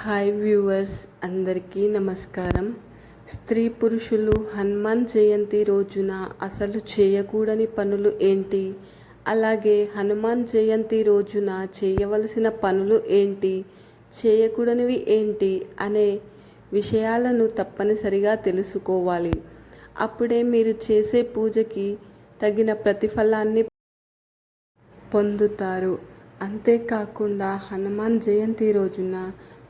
Hi viewers అందరికీ నమస్కారం. స్త్రీ పురుషులు హనుమాన్ జయంతి రోజున అసలు చేయకూడని పనులు ఏంటి? అలాగే హనుమాన్ జయంతి రోజున చేయవలసిన పనులు ఏంటి? చేయకూడనివి ఏంటి? అనే విషయాలను తప్పనిసరిగా తెలుసుకోవాలి. అప్పుడే మీరు చేసే పూజకి తగిన ప్రతిఫలాన్ని పొందుతారు. అంతేకాకుండా హనుమాన్ జయంతి రోజున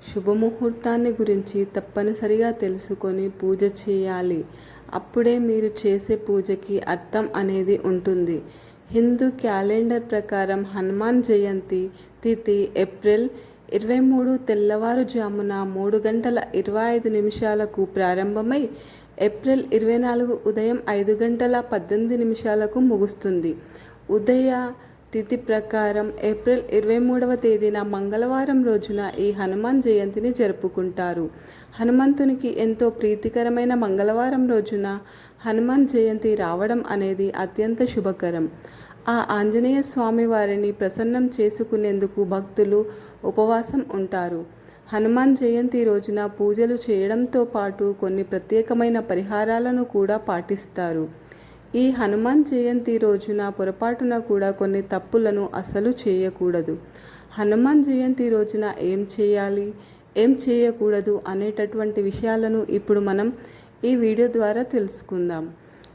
శుభముహూర్తాన్ని గురించి తప్పనిసరిగా తెలుసుకొని పూజ చేయాలి. అప్పుడే మీరు చేసే పూజకి అర్థం అనేది ఉంటుంది. హిందూ క్యాలెండర్ ప్రకారం హనుమాన్ జయంతి తిథి ఏప్రిల్ ఇరవై మూడు తెల్లవారుజామున మూడు గంటల ఇరవై ఐదు నిమిషాలకు ప్రారంభమై ఏప్రిల్ ఇరవై నాలుగు ఉదయం ఐదు గంటల పద్దెనిమిది నిమిషాలకు ముగుస్తుంది. ఉదయ తిథి ప్రకారం ఏప్రిల్ ఇరవై మూడవ తేదీన మంగళవారం రోజున ఈ హనుమాన్ జయంతిని జరుపుకుంటారు. హనుమంతునికి ఎంతో ప్రీతికరమైన మంగళవారం రోజున హనుమాన్ జయంతి రావడం అనేది అత్యంత శుభకరం. ఆ ఆంజనేయ స్వామి వారిని ప్రసన్నం చేసుకునేందుకు భక్తులు ఉపవాసం ఉంటారు. హనుమాన్ జయంతి రోజున పూజలు చేయడంతో పాటు కొన్ని ప్రత్యేకమైన పరిహారాలను కూడా పాటిస్తారు. ఈ హనుమాన్ జయంతి రోజున పొరపాటున కూడా కొన్ని తప్పులను అసలు చేయకూడదు. హనుమాన్ జయంతి రోజున ఏం చేయాలి? ఏం చేయకూడదు? అనేటటువంటి విషయాలను ఇప్పుడు మనం ఈ వీడియో ద్వారా తెలుసుకుందాం.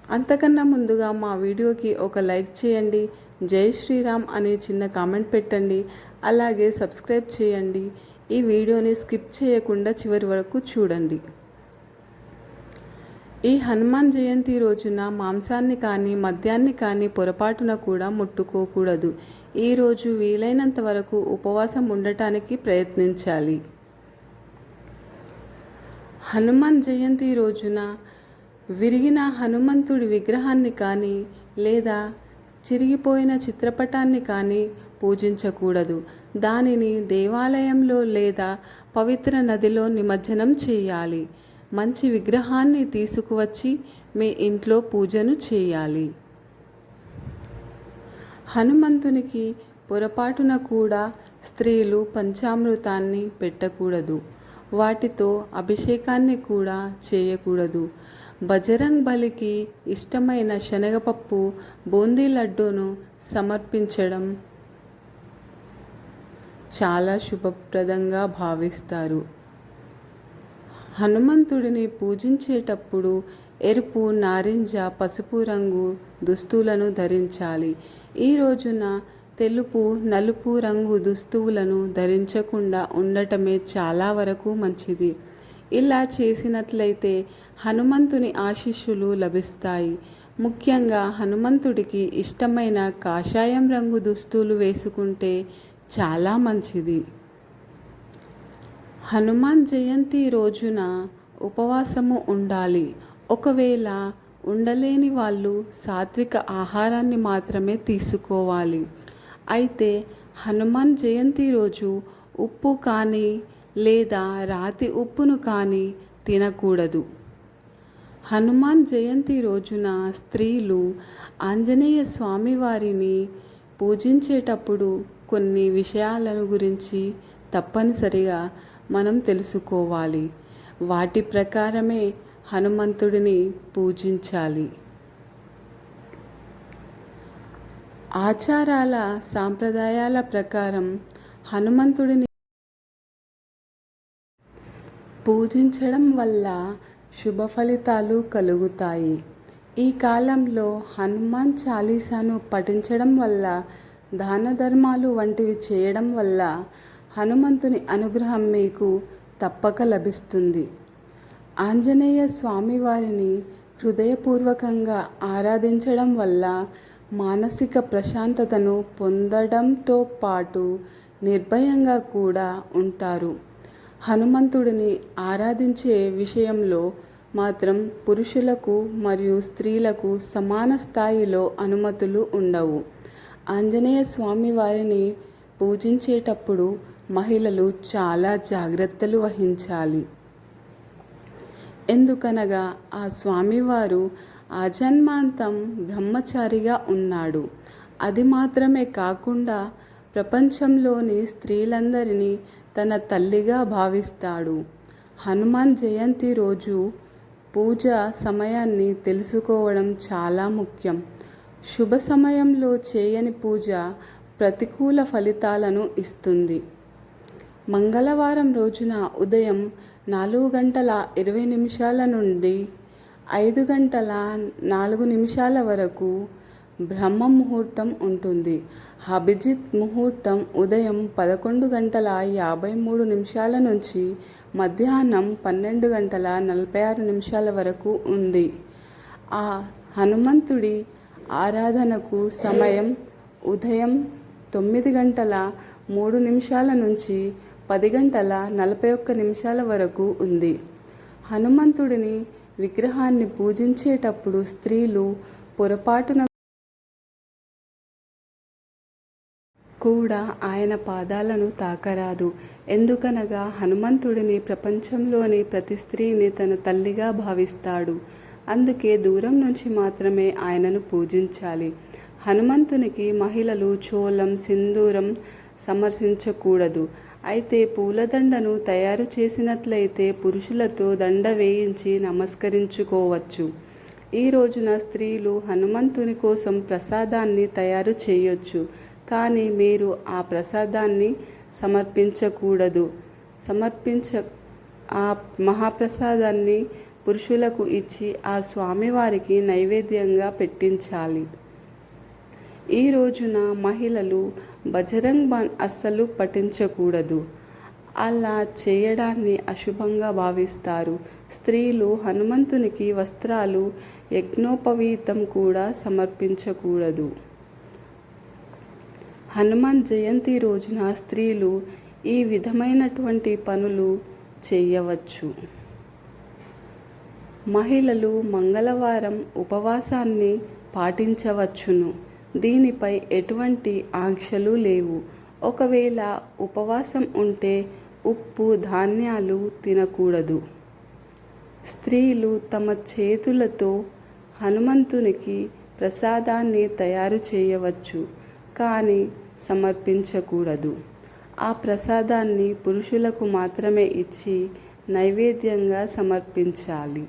అంతకన్నా ముందుగా మా వీడియోకి ఒక లైక్ చేయండి. జై శ్రీరామ్ అనే చిన్న కామెంట్ పెట్టండి. అలాగే సబ్స్క్రైబ్ చేయండి. ఈ వీడియోని స్కిప్ చేయకుండా చివరి వరకు చూడండి. ఈ హనుమాన్ జయంతి రోజున మాంసాన్ని కానీ మద్యాన్ని కానీ పొరపాటున కూడా ముట్టుకోకూడదు. ఈరోజు వీలైనంత వరకు ఉపవాసం ఉండటానికి ప్రయత్నించాలి. హనుమాన్ జయంతి రోజున విరిగిన హనుమంతుడి విగ్రహాన్ని కానీ లేదా చిరిగిపోయిన చిత్రపటాన్ని కానీ పూజించకూడదు. దానిని దేవాలయంలో లేదా పవిత్ర నదిలో నిమజ్జనం చేయాలి. మంచి విగ్రహాన్ని తీసుకువచ్చి మీ ఇంట్లో పూజను చేయాలి. హనుమంతునికి పొరపాటున కూడా స్త్రీలు పంచామృతాన్ని పెట్టకూడదు. వాటితో అభిషేకాన్ని కూడా చేయకూడదు. బజరంగ్ బలికి ఇష్టమైన శనగపప్పు బూందీ లడ్డూను సమర్పించడం చాలా శుభప్రదంగా భావిస్తారు. హనుమంతుడిని పూజించేటప్పుడు ఎరుపు నారింజ పసుపు రంగు దుస్తులను ధరించాలి. ఈ రోజున తెలుపు నలుపు రంగు దుస్తువులను ధరించకుండా ఉండటమే చాలా వరకు మంచిది. ఇలా చేసినట్లయితే హనుమంతుని ఆశీస్సులు లభిస్తాయి. ముఖ్యంగా హనుమంతుడికి ఇష్టమైన కాషాయం రంగు దుస్తులు వేసుకుంటే చాలా మంచిది. హనుమాన్ జయంతి రోజున ఉపవాసము ఉండాలి. ఒకవేళ ఉండలేని వాళ్ళు సాత్విక ఆహారాన్ని మాత్రమే తీసుకోవాలి. అయితే హనుమాన్ జయంతి రోజు ఉప్పు కానీ లేదా రాతి ఉప్పును కానీ తినకూడదు. హనుమాన్ జయంతి రోజున స్త్రీలు ఆంజనేయ స్వామివారిని పూజించేటప్పుడు కొన్ని విషయాలను గురించి తప్పనిసరిగా మనం తెలుసుకోవాలి. వాటి ప్రకారమే హనుమంతుడిని పూజించాలి. ఆచారాల సాంప్రదాయాల ప్రకారం హనుమంతుడిని పూజించడం వల్ల శుభ ఫలితాలు కలుగుతాయి. ఈ కాలంలో హనుమాన్ చాలీసాను పఠించడం వల్ల దాన ధర్మాలు వంటివి చేయడం వల్ల హనుమంతుని అనుగ్రహం మీకు తప్పక లభిస్తుంది. ఆంజనేయ స్వామివారిని హృదయపూర్వకంగా ఆరాధించడం వల్ల మానసిక ప్రశాంతతను పొందడంతో పాటు నిర్భయంగా కూడా ఉంటారు. హనుమంతుడిని ఆరాధించే విషయంలో మాత్రం పురుషులకు మరియు స్త్రీలకు సమాన స్థాయిలో అనుమతులు ఉండవు. ఆంజనేయ స్వామి వారిని పూజించేటప్పుడు మహిళలు చాలా జాగ్రత్తలు వహించాలి. ఎందుకనగా ఆ స్వామివారు ఆజన్మాంతం బ్రహ్మచారిగా ఉన్నాడు. అది మాత్రమే కాకుండా ప్రపంచంలోని స్త్రీలందరినీ తన తల్లిగా భావిస్తాడు. హనుమాన్ జయంతి రోజు పూజ సమయాన్ని తెలుసుకోవడం చాలా ముఖ్యం. శుభ సమయంలో చేయని పూజ ప్రతికూల ఫలితాలను ఇస్తుంది. మంగళవారం రోజున ఉదయం నాలుగు గంటల ఇరవై నిమిషాల నుండి ఐదు గంటల నాలుగు నిమిషాల వరకు బ్రహ్మ ముహూర్తం ఉంటుంది. అభిజిత్ ముహూర్తం ఉదయం పదకొండు గంటల యాభై మూడు నిమిషాల నుంచి మధ్యాహ్నం పన్నెండు గంటల నలభై ఆరు నిమిషాల వరకు ఉంది. ఆ హనుమంతుడి ఆరాధనకు సమయం ఉదయం తొమ్మిది గంటల మూడు నిమిషాల నుంచి పది గంటల నలభై ఒక్క నిమిషాల వరకు ఉంది. హనుమంతుడిని విగ్రహాన్ని పూజించేటప్పుడు స్త్రీలు పొరపాటున కూడా ఆయన పాదాలను తాకరాదు. ఎందుకనగా హనుమంతుడిని ప్రపంచంలోని ప్రతి స్త్రీని తన తల్లిగా భావిస్తాడు. అందుకే దూరం నుంచి మాత్రమే ఆయనను పూజించాలి. హనుమంతునికి మహిళలు చోళం సింధూరం సమర్పించకూడదు అయితే పూలదండను తయారు చేసినట్లయితే పురుషులతో దండ వేయించి నమస్కరించుకోవచ్చు. ఈ రోజున స్త్రీలు హనుమంతుని కోసం ప్రసాదాన్ని తయారు చేయొచ్చు. కానీ మీరు ఆ ప్రసాదాన్ని సమర్పించకూడదు. సమర్పించ ఆ మహాప్రసాదాన్ని పురుషులకు ఇచ్చి ఆ స్వామివారికి నైవేద్యంగా పెట్టించాలి. ఈ రోజున మహిళలు బజరంగ్ బాన్ అస్సలు పఠించకూడదు. అలా చేయడాన్ని అశుభంగా భావిస్తారు. స్త్రీలు హనుమంతునికి వస్త్రాలు యజ్ఞోపవీతం కూడా సమర్పించకూడదు. హనుమాన్ జయంతి రోజున స్త్రీలు ఈ విధమైనటువంటి పనులు చేయవచ్చు. మహిళలు మంగళవారం ఉపవాసాన్ని పాటించవచ్చును. దీనిపై ఎటువంటి ఆంక్షలు లేవు. ఒకవేళ ఉపవాసం ఉంటే ఉప్పు ధాన్యాలు తినకూడదు. స్త్రీలు తమ చేతులతో హనుమంతునికి ప్రసాదాన్ని తయారు చేయవచ్చు కానీ సమర్పించకూడదు. ఆ ప్రసాదాన్ని పురుషులకు మాత్రమే ఇచ్చి నైవేద్యంగా సమర్పించాలి.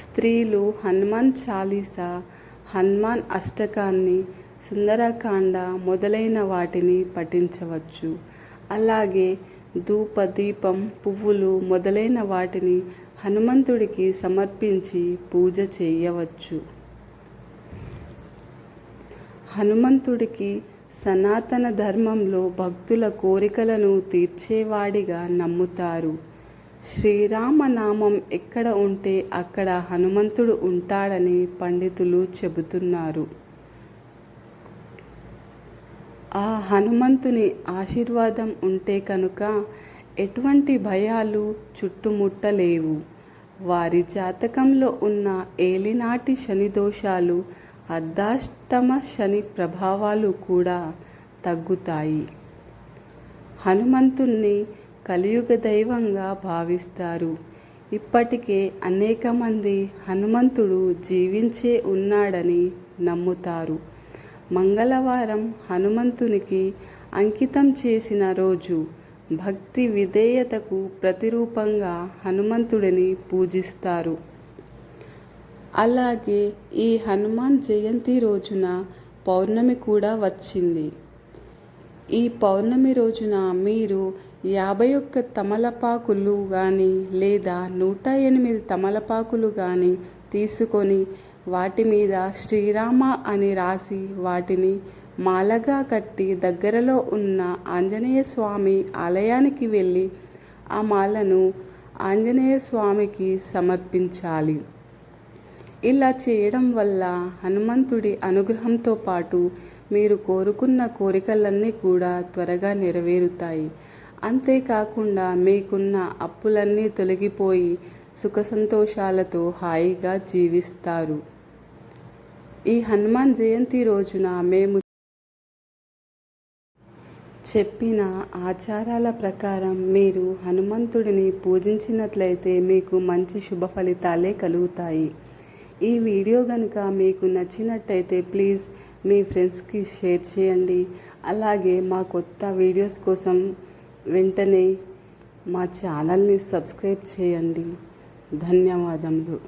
స్త్రీలు హనుమాన్ చాలీసా హనుమాన్ అష్టకాన్ని సుందరకాండ మొదలైన వాటిని పఠించవచ్చు. అలాగే ధూప దీపం పువ్వులు మొదలైన వాటిని హనుమంతుడికి సమర్పించి పూజ చేయవచ్చు. హనుమంతుడికి సనాతన ధర్మంలో భక్తుల కోరికలను తీర్చేవాడిగా నమ్ముతారు. శ్రీరామనామం ఎక్కడ ఉంటే అక్కడ హనుమంతుడు ఉంటాడని పండితులు చెబుతున్నారు. ఆ హనుమంతుని ఆశీర్వాదం ఉంటే కనుక ఎటువంటి భయాలు చుట్టుముట్టలేవు. వారి జాతకంలో ఉన్న ఏలినాటి శని దోషాలు అర్ధాష్టమ శని ప్రభావాలు కూడా తగ్గుతాయి. హనుమంతుణ్ణి కలియుగ దైవంగా భావిస్తారు. ఇప్పటికే అనేక మంది హనుమంతుడు జీవించే ఉన్నాడని నమ్ముతారు. మంగళవారం హనుమంతునికి అంకితం చేసిన రోజు భక్తి విధేయతకు ప్రతిరూపంగా హనుమంతుడిని పూజిస్తారు. అలాగే ఈ హనుమాన్ జయంతి రోజున పౌర్ణమి కూడా వచ్చింది. ఈ పౌర్ణమి రోజున మీరు యాభై ఒక్క తమలపాకులు కానీ లేదా నూట ఎనిమిది తమలపాకులు కానీ తీసుకొని వాటి మీద శ్రీరామ అని రాసి వాటిని మాలగా కట్టి దగ్గరలో ఉన్న ఆంజనేయ స్వామి ఆలయానికి వెళ్ళి ఆ మాలను ఆంజనేయ స్వామికి సమర్పించాలి. ఇలా చేయడం వల్ల హనుమంతుడి అనుగ్రహంతో పాటు మీరు కోరుకున్న కోరికలన్నీ కూడా త్వరగా నెరవేరుతాయి. అంతేకాకుండా మీకున్న అప్పులన్నీ తొలగిపోయి సుఖ సంతోషాలతో హాయిగా జీవిస్తారు. ఈ హనుమాన్ జయంతి రోజున మేము చెప్పిన ఆచారాల ప్రకారం మీరు హనుమంతుడిని పూజించినట్లయితే మీకు మంచి శుభ ఫలితాలే కలుగుతాయి. ఈ వీడియో కనుక మీకు నచ్చినట్టయితే ప్లీజ్ మీ ఫ్రెండ్స్కి షేర్ చేయండి. అలాగే మా కొత్త వీడియోస్ కోసం వెంటనే మా ఛానల్ని సబ్స్క్రైబ్ చేయండి. ధన్యవాదములు.